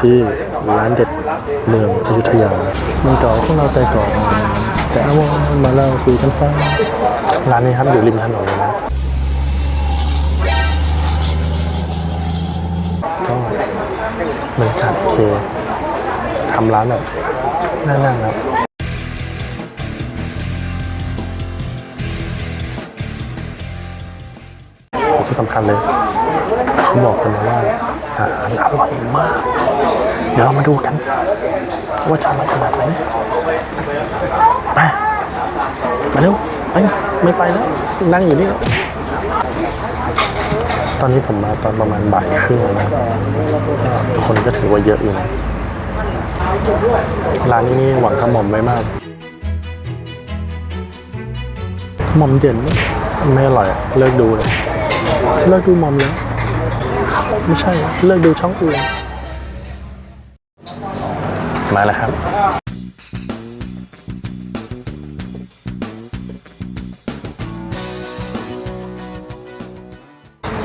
ที่ร้านเด็ดเมืองอยุธยามันเก่าของเราแต่ก่อนจะเอามาเล่าสู่กันฟังร้านนี้ครับอยู่ริมถนนเลยนะก็บรรยากาศโอเคทำร้านแบบน่านั่งครับที่สำคัญเลยเขาบอกกันว่าอาหารอร่อยมาก เดี๋ยวเรามาดูกัน ว่าจะอร่อยขนาดไหนไปมาเร็วไปไม่ไปแล้ว นั่งอยู่นี่ตอนนี้ผมมาตอนประมาณบ่ายครึ่งแล้วนะคนก็ถือว่าเยอะอยู่นะร้านนี้นี่หวังขมอมไว้มากขมอมเด่นไม่อร่อยเลิกดูเลย เลิกดูมอมแล้ว ไม่ใช่ เลิกดูช่องอื่น มาแล้วครับ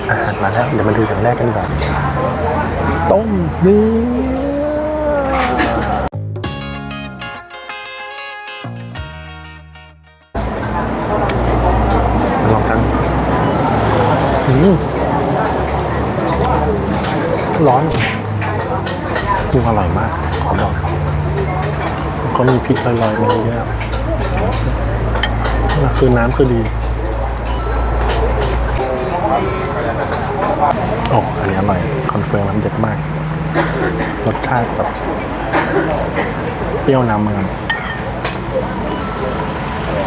อาหารมาแล้ว เดี๋ยวมาดูอย่างแรกกันก่อนต้มเนื้อลองกันอืมร้อนปรุงอร่อยมาก ขอบอกเขามีพริกลอยๆมาเยอะคือน้ำคือดีโอ้อันนี้อร่อยคอนเฟิร์มมันเด็ดมาก รสชาติแบบเปรี้ยวนำมัน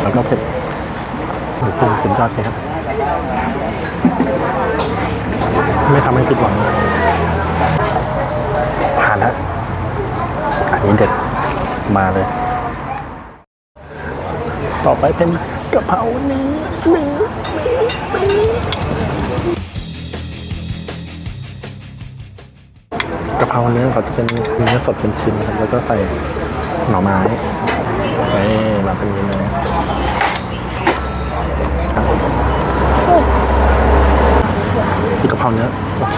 แล้วก็เผ็ดโอ้โหสุดยอดเลยครับ ไม่ทำให้ผิดหวังผ่านแล้ว นี้เด็ดมาเลย ต่อไปเป็นกะเพราเนื้อเนื้อกะเพราเนื้อเขาจะเป็นเนื้อสดเป็นชิ้นครับแล้วก็ใส่หน่อไม้ไปมาเป็นย่างนี้เลยครับกะเพราเนื้อโอเค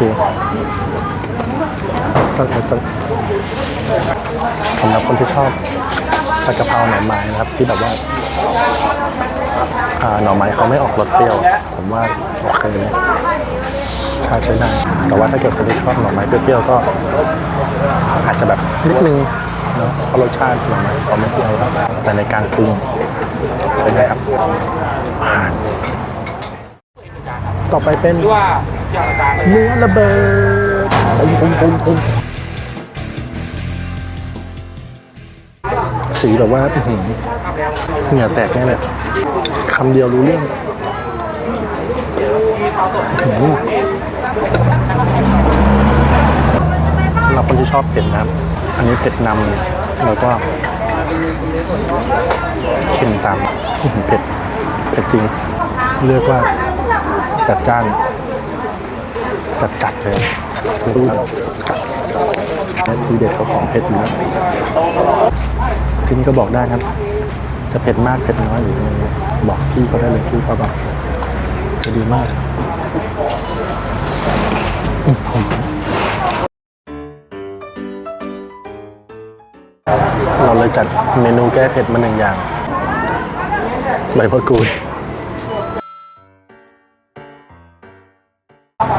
ต้นต้นสำหรับคนที่ชอบผัดกะเพราหน่อไม้นะครับ ที่แบบว่าอ่าหน่อไม้เขาไม่ออกรสเปรี้ยว ผมว่าโอเคเลยใช่ใช้ได้แต่ว่าถ้าเกิดคนที่ชอบหน่อไม้เปรี้ยวๆก็ อาจจะแบบนิดนึงเนาะเพราะรสชาติหน่อไม้เขาไม่เปรี้ยวแต่ในการปรุงใช่ไหมครับผ่านต่อไปเป็นหรือว่าเจ้าการเนื้อระเบิดปุ้มปุ้มปุ้ม สีแบบว่าหือเหงื่อแตกแน่เลยคำเดียวรู้เรื่องอื้อหือสำหรับคนที่ชอบเผ็ดนะอันนี้เผ็ดนำแล้วก็เค็มตามเผ็ดเผ็ดจริง เรียกว่าจัดจ้าน จัดจัดเลยดูทีเด็ดเขาของเผ็ดอยู่แล้ ทีนี้ก็บอกได้ครับ จะเผ็ดมากเผ็ดน้อยหรือยังไงบอกพี่เขาได้เลยพี่เขาบอกจะดีมากเราเลยจัดเมนูแก้เผ็ดมาหนึ่งอย่างใบมะกรูด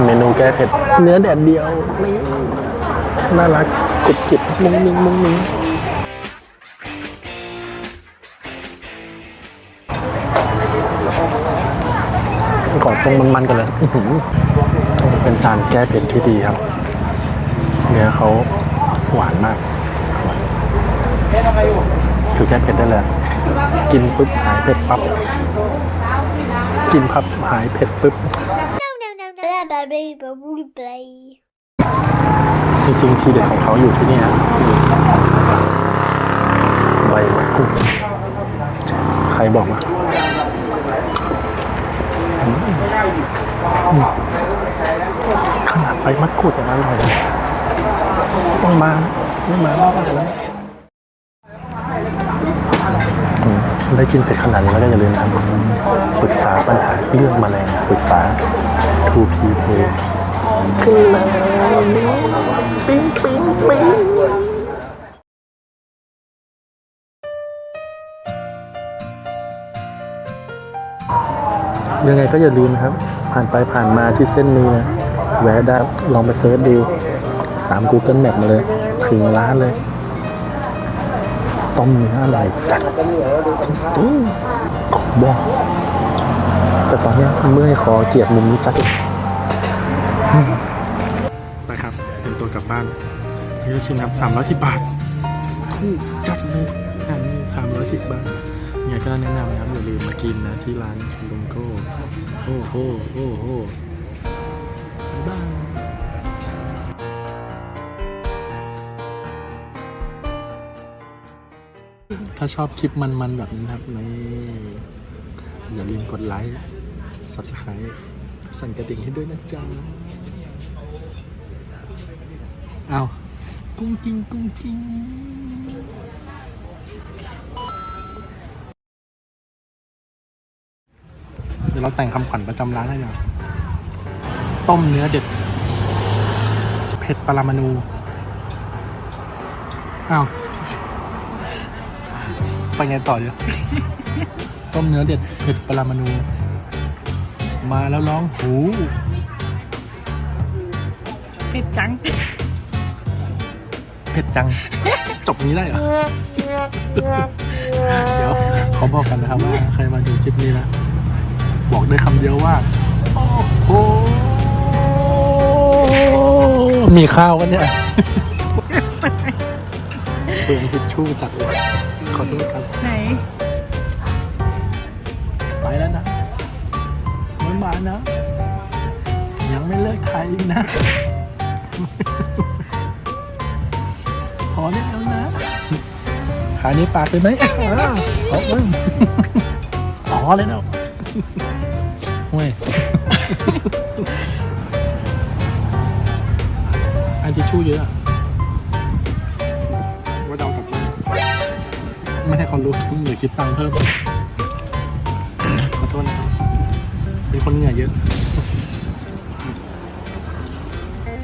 เมนูแก้เผ็ด เนื้อแดดเดียวนี่น่ารักกุบกิบมุ้งมิ้งมุ้งมิ้ง งมันๆกันเลยเป็นจานแก้เผ็ดที่ดีครับ เนื้อเขาหวานมากคือแก้เผ็ดได้เลย กินปุ๊บหายเผ็ดปั๊บ กินปั๊บหายเผ็ดปุ๊บจริงๆ ที่เด็ดของเขาอยู่ที่นี่นะใบมะกรูดใครบอกมา ขนาดใบมะกรูดอย่างนั้นเลยต้องมาไม่มาไม่ได้แล้วได้กินเผ็ดขนาดนี้แล้วก็อย่าลืมนะปรึกษาปัญหาเรื่องแมลงปรึกษา 2P Play ขึ้นแล้วปิ๊งปิ๊งปิ๊ง ยังไงก็อย่าลืมนะครับ ผ่านไปผ่านมาที่เส้นนี้นะแวะได้ลองไปเซิร์ชดูตาม Google Map มาเลย ถึงร้านเลย ต้มเนื้ออร่อยจัดจริงๆขอบอกแต่ตอนเนี้ยเมื่อยคอเกียดมุมนี้จัดไปครับเป็นตัวกลับบ้านนี่ลูชินครับสามร้อยสิบบาทคู่จัดเลยอันนี้สามร้อยสิบบาท เนี่ยก็แนะนำนะครับอย่าลืมมากินนะที่ร้านลุงโก้โอ้โหโอ้โหบ๊ายบายถ้าชอบคลิปมันๆแบบนี้นะครับนี่อย่าลืมกดไลค์ subscribe สั่นกระดิ่งให้ด้วยนะจ๊ะเอากุ้งกิ้งกุ้งกิ้ง ดี๋ยวเราแต่งคำขวัญประจำร้านให้หน่อยต้มเนื้อเด็ด เผ็ดปรมาณูอ้าวไปไงต่อเดี๋ยวต้มเนื้อเด็ดเผ็ดปรมาณูมาแล้วร้องหูเผ็ดจัง เผ็ดจัง จบนี้ได้เหรอ เดี๋ยวเขาบอกกันนะครับว่าใครมาดูคลิปนี้นะ บอกได้คำเดียวว่า โอ้โห มีข้าวกันเนี่ยเปลืองทิชชู่จัดเลยขอโทษครับ ไหน ไปแล้วนะไม่มานะ ยังไม่เลิกถ่ายอีกนะ พอได้แล้วนะขานี้ปากเลยไหมอ้าวพอมั้งพอเลยนะ เว้ยอันทิชชู่เยอะอะว่าจะเอากลับบ้านไม่ให้เขารู้เหลือคิดตังค์เพิ่ม ขอโทษนะครับ เป็นคนเหงื่อเยอะ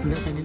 เยอะไปนิดนึง